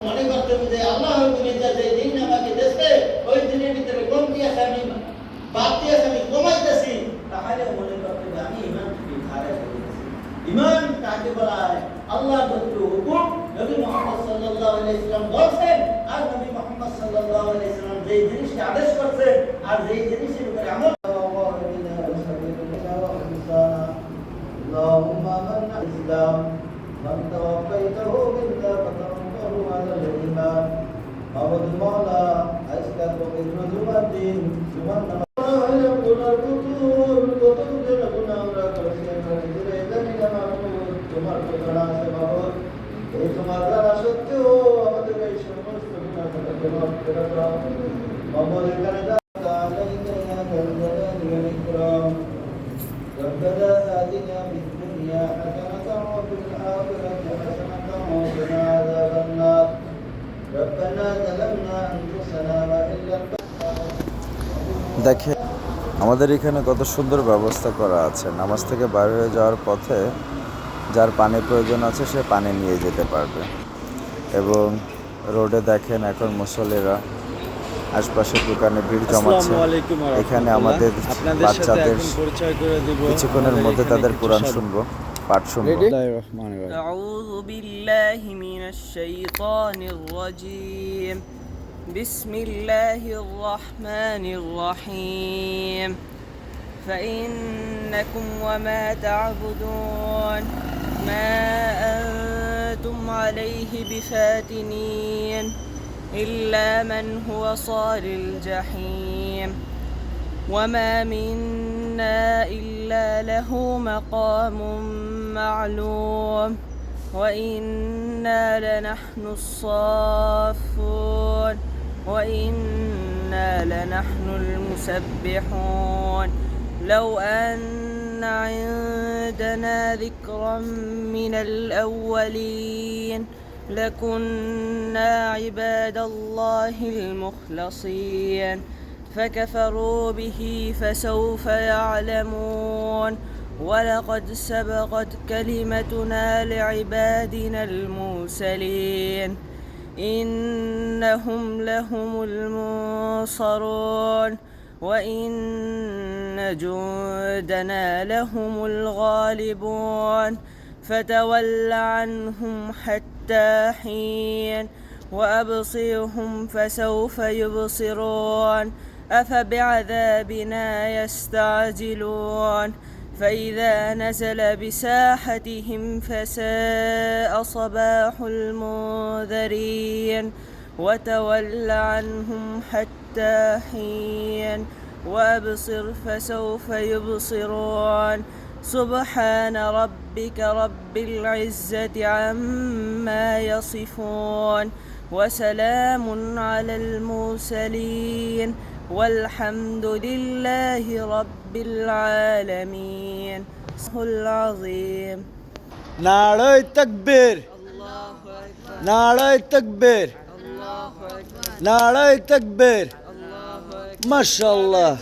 মনে করতে হবে যে আল্লাহ যে দিন আমাকে দেশে ওই দিনের ভিতরে কমতি আছে আমি বাড়তি আছে আমি কমাইতেছি তাহলে মনে করতে হবে আমি ইমান থেকে খারাপ হয়ে গেছি ইমান কাকে বলা হয় আল্লাহ যতটুকু হুকুম নবী মোহাম্মদ সাল্লাল্লাহু আলাইহি সাল্লাম বলছেন আর নবী মোহাম্মদ সাল্লাল্লাহু আলাইহি সাল্লাম যেই জিনিসকে আদেশ করছেন আর যেই জিনিসের উপরে আমল اللهم من الإسلام من توفيته منا فتوفه على الإيمان موت مولا أسكت وقدر الدين سبحان তোমার ঠিকানা আছে বাবদ এই তোমার দ্বারা সত্ত্বেও আমাদের এই সমস্ত গুণা থেকে মাফ করে দাও বাবদ এখানে যা عليك يا ذا الجلال والإكرام ربنا آتنا في الدنيا حسنة وفي الآخرة حسنة দেখে আমাদের এখানে কত সুন্দর ব্যবস্থা করা আছে নামাজ থেকে বাইর হয়ে যাওয়ার পথে যার পানির প্রয়োজন আছে সে পানি নিয়ে যেতে পারবে এবং রোডে দেখেন এখন মুসল্লিরা আশপাশের দোকানে ভিড় জমাচ্ছে আসসালামু আলাইকুম ওয়া এখানে রাহমাতুল্লাহ। আমাদের আপনাদের সাথে বাচ্চাদের এখন পরিচয় করে দিব কিছুক্ষণের আমাদের মধ্যে এখানে তাদের কিছু কোরআন সাধু। শুনবো পাঠ শুনবো বিসমিল্লাহির রহমানির রহিম। أعوذ بالله من الشيطان الرجيم بسم الله الرحمن الرحيم. فإنكم وما تعبدون ما أنتم عليه بفاتنين إلا من هو صال الجحيم. وما منا إلا له مقام معلوم. وإنا لنحن الصافون. وإنا لنحن المسبحون. لو أن عندنا ذكرا من الأولين لكنا عباد الله المخلصين. فكفروا به فسوف يعلمون. ولقد سبقت كلمتنا لعبادنا المرسلين. إنهم لهم المنصرون وإن جندنا لهم الغالبون فتول عنهم حتى حين وأبصرهم فسوف يبصرون أفبعذابنا يستعجلون فإذا نزل بساحتهم فساء صباح المنذرين وتول عنهم حتى حين وأبصر فسوف يبصرون سبحان ربك رب العزة عما يصفون وسلام على المرسلين والحمد لله رب العالمين. العظيم. نعرة تكبير نعرة التكبير. نعرة تكبير ما شاء الله.